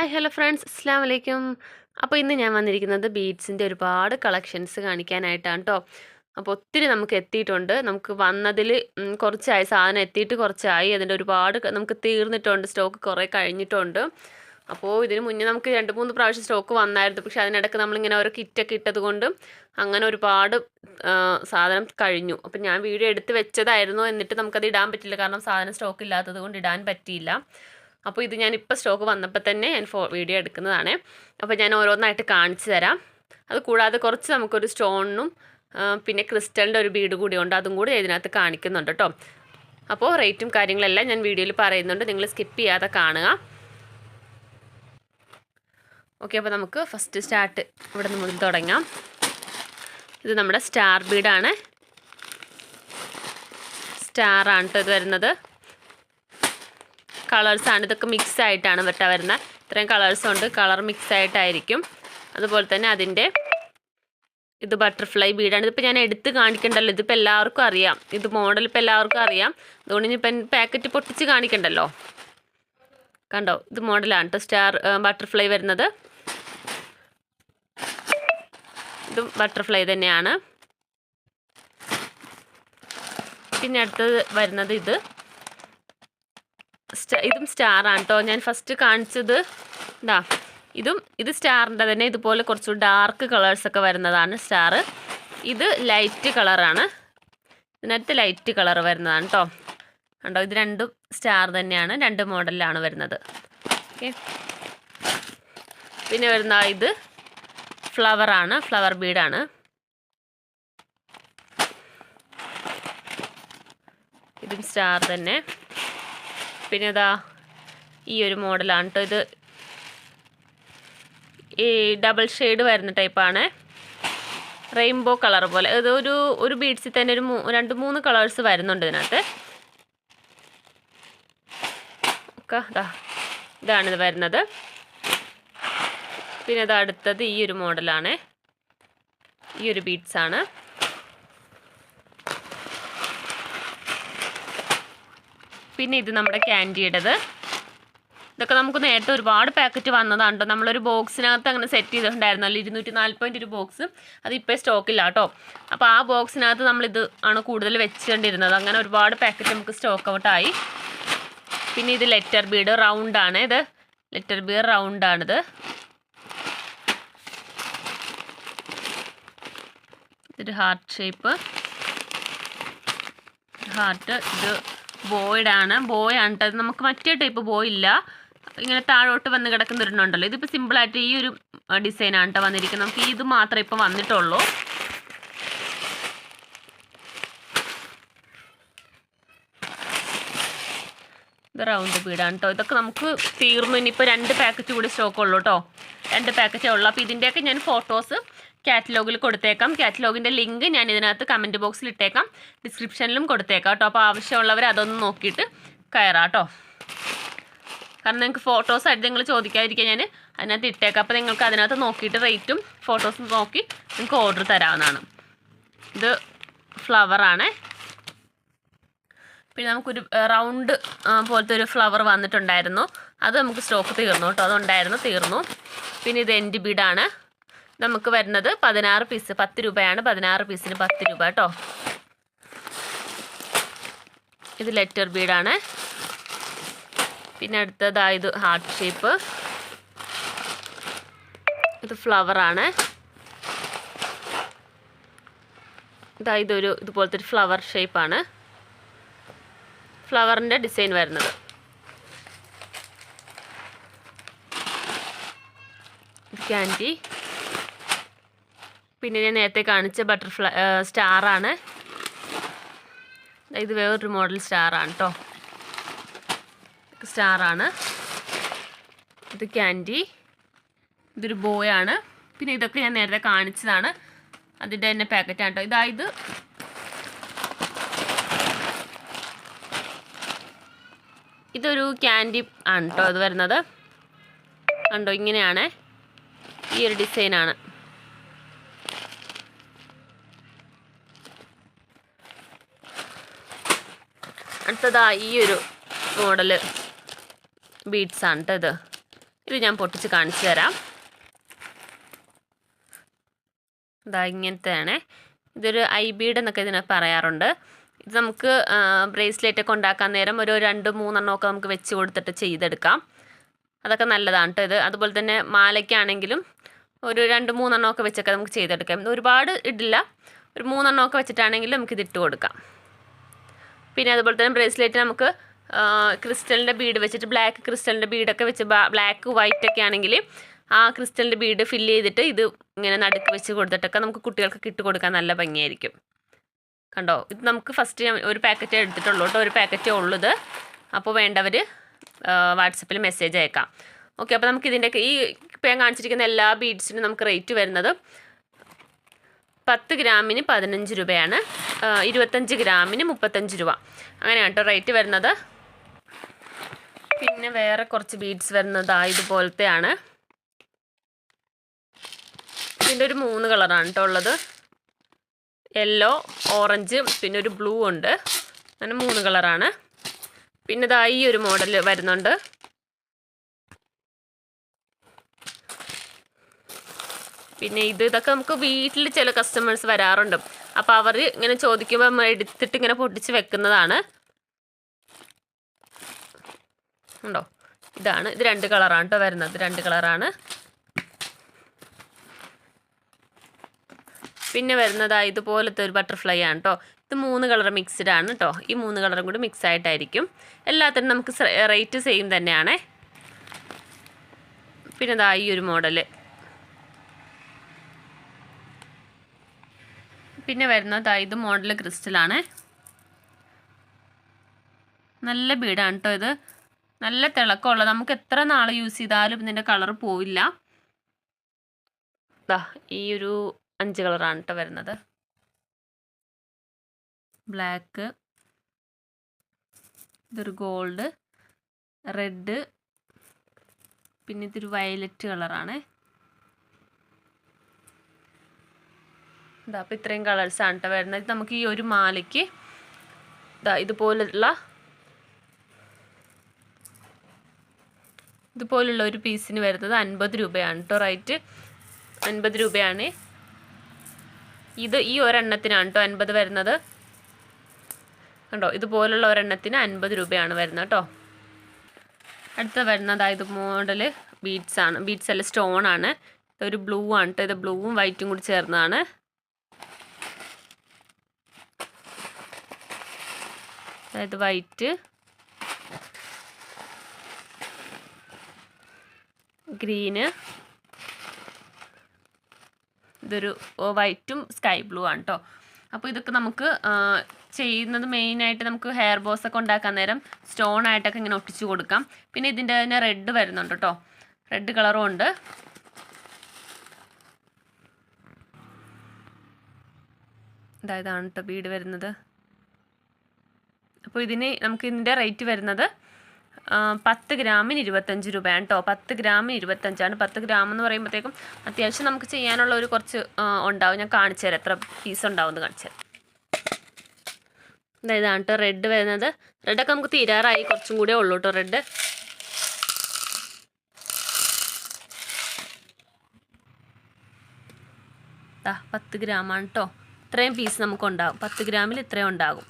Hi hello friends അസ്സാം വലൈക്കും അപ്പോൾ ഇന്ന് ഞാൻ വന്നിരിക്കുന്നത് ബീഡ്സിന്റെ ഒരുപാട് കളക്ഷൻസ് കാണിക്കാനായിട്ടാണ് കേട്ടോ അപ്പോൾ ഒത്തിരി നമുക്ക് എത്തിയിട്ടുണ്ട്. നമുക്ക് വന്നതിൽ കുറച്ചായി. സാധനം എത്തിയിട്ട് കുറച്ചായി. അതിന്റെ ഒരുപാട് നമുക്ക് തീർന്നിട്ടുണ്ട്. സ്റ്റോക്ക് കുറേ കഴിഞ്ഞിട്ടുണ്ട്. അപ്പോൾ ഇതിന് മുന്നേ നമുക്ക് രണ്ട് മൂന്ന് പ്രാവശ്യം സ്റ്റോക്ക് വന്നായിരുന്നു. പക്ഷേ അതിനിടയ്ക്ക് നമ്മളിങ്ങനെ ഓരോ കിറ്റൊക്കെ ഇട്ടത് കൊണ്ട് അങ്ങനെ ഒരുപാട് സാധനം കഴിഞ്ഞു. അപ്പം ഞാൻ വീഡിയോ എടുത്ത് വെച്ചതായിരുന്നു. എന്നിട്ട് നമുക്കത് ഇടാൻ പറ്റില്ല. കാരണം സാധനം സ്റ്റോക്ക് ഇല്ലാത്തത് കൊണ്ട് ഇടാൻ പറ്റിയില്ല. അപ്പോൾ ഇത് ഞാൻ ഇപ്പോൾ സ്റ്റോക്ക് വന്നപ്പോൾ തന്നെ ഞാൻ ഫോ വീഡിയോ എടുക്കുന്നതാണ്. അപ്പോൾ ഞാൻ ഓരോന്നായിട്ട് കാണിച്ചു തരാം. അത് കൂടാതെ കുറച്ച് നമുക്കൊരു സ്റ്റോണിനും പിന്നെ ക്രിസ്റ്റലിന്റെ ഒരു ബീഡ് കൂടി ഉണ്ട്. അതും കൂടി ഇതിനകത്ത് കാണിക്കുന്നുണ്ട് കേട്ടോ. അപ്പോൾ റേറ്റും കാര്യങ്ങളെല്ലാം ഞാൻ വീഡിയോയിൽ പറയുന്നുണ്ട്. നിങ്ങൾ സ്കിപ്പ് ചെയ്യാതെ കാണുക. ഓക്കെ അപ്പോൾ നമുക്ക് ഫസ്റ്റ് സ്റ്റാർട്ട്. ഇവിടെ നിന്ന് തുടങ്ങാം. ഇത് നമ്മുടെ സ്റ്റാർ ബീഡാണ്. സ്റ്റാറാണ് കേട്ടോ ഇത് വരുന്നത്. കളേഴ്സാണ് ഇതൊക്കെ മിക്സ് ആയിട്ടാണ് വെട്ട വരുന്നത്. ഇത്രയും കളേഴ്സ് ഉണ്ട്. കളർ മിക്സ് ആയിട്ടായിരിക്കും. അതുപോലെ തന്നെ അതിന്റെ ഇത് ബട്ടർഫ്ലൈ ബീഡാണ് ഇതിപ്പോൾ ഞാൻ എടുത്ത് കാണിക്കണ്ടല്ലോ. ഇതിപ്പോൾ എല്ലാവർക്കും അറിയാം. ഇത് മോഡൽ ഇപ്പോൾ എല്ലാവർക്കും അറിയാം. അതുകൊണ്ട് ഇനിയിപ്പം പാക്കറ്റ് പൊട്ടിച്ച് കാണിക്കണ്ടല്ലോ. കണ്ടോ? ഇത് മോഡലാണ് കേട്ടോ സ്റ്റാർ ബട്ടർഫ്ലൈ വരുന്നത്. ഇതും ബട്ടർഫ്ലൈ തന്നെയാണ്. പിന്നെ അടുത്തത് വരുന്നത് ഇത്. ഇതും സ്റ്റാറാണ് കേട്ടോ ഞാൻ ഫസ്റ്റ് കാണിച്ചത് ഇതാ ഇതും ഇത് സ്റ്റാറിന്റെ തന്നെ ഇതുപോലെ കുറച്ച് ഡാർക്ക് കളേഴ്സൊക്കെ വരുന്നതാണ് സ്റ്റാർ ഇത് ലൈറ്റ് കളറാണ് ഇതിനകത്ത് ലൈറ്റ് കളർ വരുന്നതാണ് കേട്ടോ കണ്ടോ ഇത് രണ്ടും സ്റ്റാർ തന്നെയാണ് രണ്ട് മോഡലിലാണ് വരുന്നത്. ഓക്കെ. പിന്നെ വരുന്ന ഇത് ഫ്ലവറാണ് ഫ്ലവർ ബീഡാണ് ഇതും സ്റ്റാർ തന്നെ. പിന്നെ ഇതാ ഈ ഒരു മോഡലാണ് കേട്ടോ ഇത്. ഈ ഡബിൾ ഷെയ്ഡ് വരുന്ന ടൈപ്പാണ് റെയിൻബോ കളർ പോലെ. ഇത് ഒരു ഒരു ബീഡ്സിൽ തന്നെ ഒരു രണ്ട് മൂന്ന് കളേഴ്സ് വരുന്നുണ്ട് ഇതിനകത്ത്. ഒക്കെ ഇതാ വരുന്നത്. പിന്നെ ഇത് അടുത്തത് ഈ ഒരു മോഡലാണ്. ഈ ഒരു ബീഡ്സ് പിന്നെ ഇത് നമ്മുടെ ക്യാൻഡിയുടേത് ഇതൊക്കെ നമുക്ക് നേരത്തെ ഒരുപാട് പാക്കറ്റ് വന്നതാണ്ടോ നമ്മളൊരു ബോക്സിനകത്ത് അങ്ങനെ സെറ്റ് ചെയ്തിട്ടുണ്ടായിരുന്നല്ലോ. ഇരുന്നൂറ്റി നാൽപ്പതിന്റെ ഒരു ബോക്സ് അത് ഇപ്പോൾ സ്റ്റോക്കില്ല കേട്ടോ. അപ്പോൾ ആ ബോക്സിനകത്ത് നമ്മളിത് ആണ് കൂടുതൽ വെച്ചുകൊണ്ടിരുന്നത്. അങ്ങനെ ഒരുപാട് പാക്കറ്റ് നമുക്ക് സ്റ്റോക്ക് ഔട്ടായി പിന്നെ ഇത് ലെറ്റർ ബീഡ് റൗണ്ടാണ് ഇത്. ലെറ്റർ ബീഡ് റൗണ്ടാണിത് ഇതൊരു ഹാർട്ട് ഷേപ്പ് ഹാർട്ട് ഇത് ബോയ്ഡാണ് ബോയ് ആണ് കേട്ടോ നമുക്ക് മറ്റേ ടൈപ്പ് ബോയ് ഇല്ല. ഇങ്ങനെ താഴോട്ട് വന്ന് കിടക്കുന്ന ഒരെണ്ണമുണ്ടല്ലോ ഇതിപ്പോൾ സിമ്പിളായിട്ട് ഈ ഒരു ഡിസൈനാണ് കേട്ടോ വന്നിരിക്കുന്നത്. നമുക്ക് ഇത് മാത്രമേ ഇപ്പോൾ വന്നിട്ടുള്ളൂ. ഇത് റൗണ്ട് ബീഡാണ് കേട്ടോ ഇതൊക്കെ നമുക്ക് തീർന്നു. ഇനിയിപ്പോൾ രണ്ട് പാക്കറ്റ് കൂടി സ്റ്റോക്ക് ഉള്ളൂ കേട്ടോ രണ്ട് പാക്കറ്റേ ഉള്ളൂ. അപ്പോൾ ഇതിന്റെയൊക്കെ ഞാൻ ഫോട്ടോസ് കാറ്റലോഗിൽ കൊടുത്തേക്കാം. കാറ്റലോഗിന്റെ ലിങ്ക് ഞാൻ ഇതിനകത്ത് കമന്റ് ബോക്സിൽ ഇട്ടേക്കാം. ഡിസ്ക്രിപ്ഷനിലും കൊടുത്തേക്കാം കേട്ടോ. അപ്പോൾ ആവശ്യമുള്ളവർ അതൊന്ന് നോക്കിയിട്ട് കയറാം കേട്ടോ. കാരണം നിങ്ങൾക്ക് ഫോട്ടോസ് ആയിട്ട് നിങ്ങൾ ചോദിക്കാതിരിക്കാൻ ഞാൻ അതിനകത്ത് ഇട്ടേക്കാം. അപ്പോൾ നിങ്ങൾക്ക് അതിനകത്ത് നോക്കിയിട്ട് റേറ്റും ഫോട്ടോസും നോക്കി നിങ്ങൾക്ക് ഓർഡർ തരാവുന്നതാണ്. ഇത് ഫ്ലവറാണ് പിന്നെ നമുക്കൊരു റൗണ്ട് പോലത്തെ ഒരു ഫ്ലവർ വന്നിട്ടുണ്ടായിരുന്നു. അത് നമുക്ക് സ്റ്റോക്ക് തീർന്നു കേട്ടോ. അതുണ്ടായിരുന്നു തീർന്നു. പിന്നെ ഇത് എൻഡ് ബീഡാണ് നമുക്ക് വരുന്നത് പതിനാറ് പീസ് പത്ത് രൂപയാണ്. പതിനാറ് പീസിന് പത്ത് രൂപ കേട്ടോ. ഇത് ലെറ്റർ ബീഡാണ് പിന്നെ അടുത്തതായത് ഹാർട്ട് ഷേപ്പ് ഇത് ഫ്ലവറാണ് ഇതാ ഒരു ഇതുപോലത്തെ ഒരു ഫ്ലവർ ഷേപ്പാണ് ഫ്ലവറിന്റെ ഡിസൈൻ വരുന്നത്. ക്യാൻഡി പിന്നെ ഞാൻ നേരത്തെ കാണിച്ച ബട്ടർഫ്ലൈ സ്റ്റാറാണ്. ഇത് വേറൊരു മോഡൽ സ്റ്റാറാണ് കേട്ടോ സ്റ്റാറാണ്. ഇത് ക്യാൻഡി. ഇതൊരു ബോയാണ്. പിന്നെ ഇതൊക്കെ ഞാൻ നേരത്തെ കാണിച്ചതാണ്. അതിന്റെ തന്നെ പാക്കറ്റാണ് കേട്ടോ ഇതായത് ഇതൊരു ക്യാൻഡി ആണ് കേട്ടോ അത് വരുന്നത്. കണ്ടോ ഇങ്ങനെയാണ്. ഈ ഒരു ഡിസൈനാണ്. അടുത്തതാ ഈ ഒരു മോഡൽ ബീഡ്സ് ആണ് കേട്ടോ ഇത്. ഇത് ഞാൻ പൊട്ടിച്ച് കാണിച്ചു തരാം. ഇതാ ഇങ്ങനത്തെയാണ്. ഇതൊരു ഐ ബീഡ് എന്നൊക്കെ ഇതിനെ പറയാറുണ്ട്. ഇത് നമുക്ക് ബ്രേസ്ലെറ്റ് ഒക്കെ ഉണ്ടാക്കാൻ നേരം ഒരു രണ്ട് മൂന്നെണ്ണം ഒക്കെ നമുക്ക് വെച്ച് കൊടുത്തിട്ട് ചെയ്തെടുക്കാം. അതൊക്കെ നല്ലതാണ് കേട്ടോ ഇത്. അതുപോലെ തന്നെ മാലയ്ക്കാണെങ്കിലും ഒരു രണ്ട് മൂന്നെണ്ണം ഒക്കെ വെച്ചൊക്കെ നമുക്ക് ചെയ്തെടുക്കാം. ഒരുപാട് ഇടില്ല. ഒരു മൂന്നെണ്ണം ഒക്കെ വെച്ചിട്ടാണെങ്കിലും നമുക്കിത് ഇട്ട് കൊടുക്കാം. പിന്നെ അതുപോലെ തന്നെ ബ്രേസ്ലെറ്റ് നമുക്ക് ക്രിസ്റ്റലിന്റെ ബീഡ് വെച്ചിട്ട് ബ്ലാക്ക് ക്രിസ്റ്റലിന്റെ ബീഡൊക്കെ വെച്ച് ബ്ലാക്ക് വൈറ്റ് ഒക്കെ ആണെങ്കിൽ ആ ക്രിസ്റ്റലിന്റെ ബീഡ് ഫില്ല് ചെയ്തിട്ട് ഇത് ഇങ്ങനെ നടുക്ക് വെച്ച് കൊടുത്തിട്ടൊക്കെ നമുക്ക് കുട്ടികൾക്ക് ഇട്ട് കൊടുക്കാൻ നല്ല ഭംഗിയായിരിക്കും. കണ്ടോ? ഇത് നമുക്ക് ഫസ്റ്റ് ഒരു പാക്കറ്റ് എടുത്തിട്ടുള്ളൂ കേട്ടോ ഒരു പാക്കറ്റേ ഉള്ളത് അപ്പോൾ വേണ്ടവർ വാട്സപ്പിൽ മെസ്സേജ് അയക്കാം. ഓക്കെ അപ്പോൾ നമുക്ക് ഇതിന്റെയൊക്കെ ഈ ഇപ്പം കാണിച്ചിരിക്കുന്ന എല്ലാ ബീഡ്സിനും നമുക്ക് റേറ്റ് വരുന്നത് പത്ത് ഗ്രാമിന് പതിനഞ്ച് രൂപയാണ്. ഇരുപത്തഞ്ച് ഗ്രാമിന് മുപ്പത്തഞ്ച് രൂപ. അങ്ങനെയാണ് കേട്ടോ റേറ്റ് വരുന്നത്. പിന്നെ വേറെ കുറച്ച് ബീഡ്സ് വരുന്നത് ഇതുപോലത്തെയാണ്. ഇതിന്റെ ഒരു മൂന്ന് കളറാണ് കേട്ടോ ഉള്ളത്. യെല്ലോ ഓറഞ്ച് പിന്നെ ഒരു ബ്ലൂ ഉണ്ട്. അങ്ങനെ മൂന്ന് കളറാണ്. പിന്നെ ഇതാ ഈ ഒരു മോഡൽ വരുന്നുണ്ട്. പിന്നെ ഇത് ഇതൊക്കെ നമുക്ക് വീട്ടിൽ ചില കസ്റ്റമേഴ്സ് വരാറുണ്ട്. അപ്പോൾ അവർ ഇങ്ങനെ ചോദിക്കുമ്പോൾ നമ്മൾ എടുത്തിട്ട് ഇങ്ങനെ പൊട്ടിച്ച് വെക്കുന്നതാണ്. ഉണ്ടോ? ഇതാണ്. ഇത് രണ്ട് കളറാണ് കേട്ടോ വരുന്നത്. രണ്ട് കളറാണ്. പിന്നെ വരുന്നത് ഇതുപോലത്തെ ഒരു ബട്ടർഫ്ലൈ ആണ് കേട്ടോ ഇത് മൂന്ന് കളർ മിക്സ്ഡ് ആണ് കേട്ടോ ഈ മൂന്ന് കളറും കൂടി മിക്സ് ആയിട്ടായിരിക്കും. എല്ലാത്തിനും നമുക്ക് റേറ്റ് സെയിം തന്നെയാണേ. പിന്നെ ഇതാ ഈ ഒരു മോഡൽ പിന്നെ വരുന്നത് ഇത് മോഡൽ ക്രിസ്റ്റലാണ്. നല്ല ബീഡാണ് കേട്ടോ ഇത്. നല്ല തിളക്കമുള്ള നമുക്ക് എത്ര നാൾ യൂസ് ചെയ്താലും ഇതിന്റെ കളർ പോവില്ല. ഈ ഒരു അഞ്ച് കളറാണ് കേട്ടോ വരുന്നത്. ബ്ലാക്ക് ഇതൊരു ഗോൾഡ് റെഡ് പിന്നെ ഇതൊരു വയലറ്റ് കളറാണ്. ഇതാ അപ്പോൾ ഇത്രയും കളേഴ്സാണ് കേട്ടോ വരുന്നത്. നമുക്ക് ഈ ഒരു മാലയ്ക്ക് ഇതാ ഇതുപോലുള്ള ഇതുപോലുള്ള ഒരു പീസിന് വരുന്നത് അൻപത് രൂപയാണ് കേട്ടോ റേറ്റ് അൻപത് രൂപയാണ്. ഇത് ഈ ഒരെണ്ണത്തിനാണ് കേട്ടോ അൻപത് വരുന്നത്. കണ്ടോ ഇതുപോലുള്ള ഒരെണ്ണത്തിന് അൻപത് രൂപയാണ് വരുന്നത് കേട്ടോ അടുത്ത വരുന്നത് ഇത് മോഡൽ ബീഡ്സ് ആണ്. ബീഡ്സ് അല്ല സ്റ്റോൺ ആണ്. ഒരു ബ്ലൂ ആണ് കേട്ടോ ഇത് ബ്ലൂവും വൈറ്റും കൂടി ചേർന്നതാണ്. അതായത് വൈറ്റ്. ഗ്രീന്. ഇതൊരു വൈറ്റും സ്കൈ ബ്ലൂ ആണ് കേട്ടോ അപ്പോൾ ഇതൊക്കെ നമുക്ക് ചെയ്യുന്നത് മെയിനായിട്ട് നമുക്ക് ഹെയർ ബോസ് ഒക്കെ ഉണ്ടാക്കാൻ നേരം സ്റ്റോൺ ആയിട്ടൊക്കെ ഇങ്ങനെ ഒട്ടിച്ചു കൊടുക്കാം. പിന്നെ ഇതിന്റെ തന്നെ റെഡ് വരുന്നുണ്ട് കേട്ടോ റെഡ് കളറും ഉണ്ട്. ഇതാ ഇതാണ് കേട്ടോ ബീഡ് വരുന്നത്. അപ്പോൾ ഇതിന് നമുക്ക് ഇതിന്റെ റേറ്റ് വരുന്നത് പത്ത് ഗ്രാമിന് ഇരുപത്തഞ്ച് രൂപയാണ് കേട്ടോ. പത്ത് ഗ്രാമിന് ഇരുപത്തഞ്ചാണ്. പത്ത് ഗ്രാം എന്ന് പറയുമ്പോഴത്തേക്കും അത്യാവശ്യം നമുക്ക് ചെയ്യാനുള്ള ഒരു കുറച്ച് ഉണ്ടാവും. ഞാൻ കാണിച്ചു തരാം. എത്ര പീസ് ഉണ്ടാവും എന്ന് കാണിച്ചു തരാം. ഇതാണ് കേട്ടോ റെഡ് വരുന്നത്. റെഡൊക്കെ നമുക്ക് തീരാറായി. കുറച്ചും കൂടെ ഉള്ളൂ കേട്ടോ റെഡ് പത്ത് ഗ്രാമാണ് കേട്ടോ. ഇത്രയും പീസ് നമുക്ക് ഉണ്ടാകും പത്ത് ഗ്രാമിൽ ഇത്രയും ഉണ്ടാകും.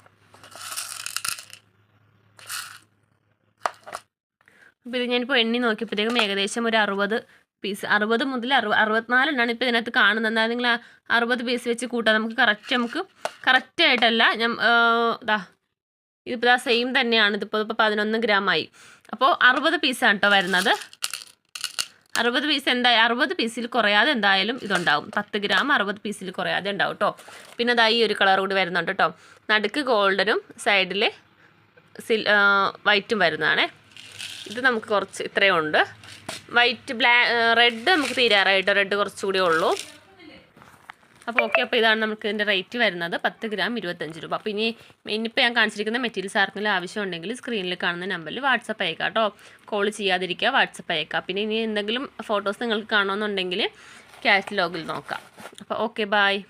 അപ്പോൾ ഇത് ഞാനിപ്പോൾ എണ്ണി നോക്കിയപ്പോഴത്തേക്കും ഏകദേശം ഒരു അറുപത് പീസ് അറുപത് മുതൽ അറുപ അറുപത്തിനാലെണ്ണാണ് ഇപ്പോൾ ഇതിനകത്ത് കാണുന്നത്. എന്നാൽ നിങ്ങൾ ആ അറുപത് പീസ് വെച്ച് കൂട്ടാം. നമുക്ക് കറക്റ്റ് നമുക്ക് കറക്റ്റ് ആയിട്ടല്ല ഞാൻ ഇതാ ഇതിപ്പോൾ ഇതാ സെയിം തന്നെയാണ്. ഇതിപ്പോൾ ഇപ്പോൾ പതിനൊന്ന് ഗ്രാമായി അപ്പോൾ അറുപത് പീസാണ് കേട്ടോ വരുന്നത്. അറുപത് പീസ് എന്തായാലും അറുപത് പീസിൽ കുറയാതെ എന്തായാലും ഇതുണ്ടാവും. പത്ത് ഗ്രാം അറുപത് പീസിൽ കുറയാതെ ഉണ്ടാവും കേട്ടോ പിന്നെ അതായി ഒരു കളർ കൂടി വരുന്നുണ്ട് കേട്ടോ നടുക്ക് ഗോൾഡനും സൈഡിൽ സിൽ വൈറ്റും വരുന്നതാണേ. ഇത് നമുക്ക് കുറച്ച് ഇത്രയും ഉണ്ട്. വൈറ്റ് ബ്ലാ റെഡ് നമുക്ക് തീരാറായിട്ട്. റെഡ് കുറച്ചുകൂടി ഉള്ളൂ. അപ്പോൾ ഓക്കെ അപ്പോൾ ഇതാണ് നമുക്ക് ഇതിന്റെ റേറ്റ് വരുന്നത്. പത്ത് ഗ്രാം ഇരുപത്തഞ്ച് രൂപ. അപ്പോൾ ഇനി ഇനിയിപ്പോൾ ഞാൻ കാണിച്ചിരിക്കുന്ന മെറ്റീരിയൽസ് ആർക്കെങ്കിലും ആവശ്യമുണ്ടെങ്കിൽ സ്ക്രീനിൽ കാണുന്ന നമ്പറിൽ വാട്സപ്പ് അയക്കാം കേട്ടോ. കോൾ ചെയ്യാതിരിക്കുക വാട്സപ്പ് അയക്കാം. പിന്നെ ഇനി എന്തെങ്കിലും ഫോട്ടോസ് നിങ്ങൾക്ക് കാണണമെന്നുണ്ടെങ്കിൽ കാറ്റലോഗിൽ നോക്കാം. അപ്പോൾ ഓക്കെ ബായ്